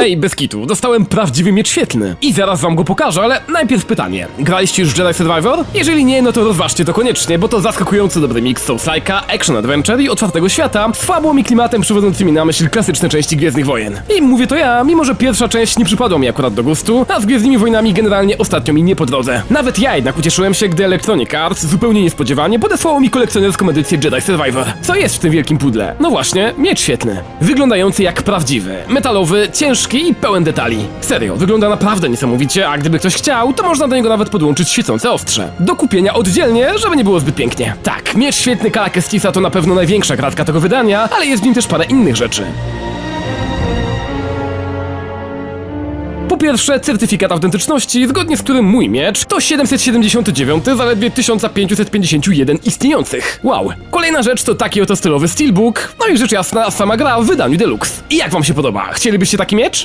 Ej, bez kitu, dostałem prawdziwy miecz świetlny. I zaraz wam go pokażę, ale najpierw pytanie. Graliście już Jedi Survivor? Jeżeli nie, no to rozważcie to koniecznie, bo to zaskakująco dobry mix Soulslike'a, Action Adventure i otwartego świata z fabułą i klimatem przywodzącymi na myśl klasyczne części Gwiezdnych Wojen. I mówię to ja, mimo że pierwsza część nie przypadła mi akurat do gustu, a z Gwiezdnymi Wojnami generalnie ostatnio mi nie po drodze. Nawet ja jednak ucieszyłem się, gdy Electronic Arts zupełnie niespodziewanie podesłało mi kolekcjonerską edycję Jedi Survivor. Co jest w tym wielkim pudle? No właśnie, miecz świetny. Wyglądający jak prawdziwy, metalowy, ciężki i pełen detali. Serio, wygląda naprawdę niesamowicie, a gdyby ktoś chciał, to można do niego nawet podłączyć świecące ostrze. Do kupienia oddzielnie, żeby nie było zbyt pięknie. Tak, miecz świetny Kala Kestisa to na pewno największa kratka tego wydania, ale jest w nim też parę innych rzeczy. Po pierwsze, certyfikat autentyczności, zgodnie z którym mój miecz to 779 zaledwie 1551 istniejących. Wow. Kolejna rzecz to taki oto stylowy steelbook, no i rzecz jasna, sama gra w wydaniu deluxe. I jak wam się podoba? Chcielibyście taki miecz?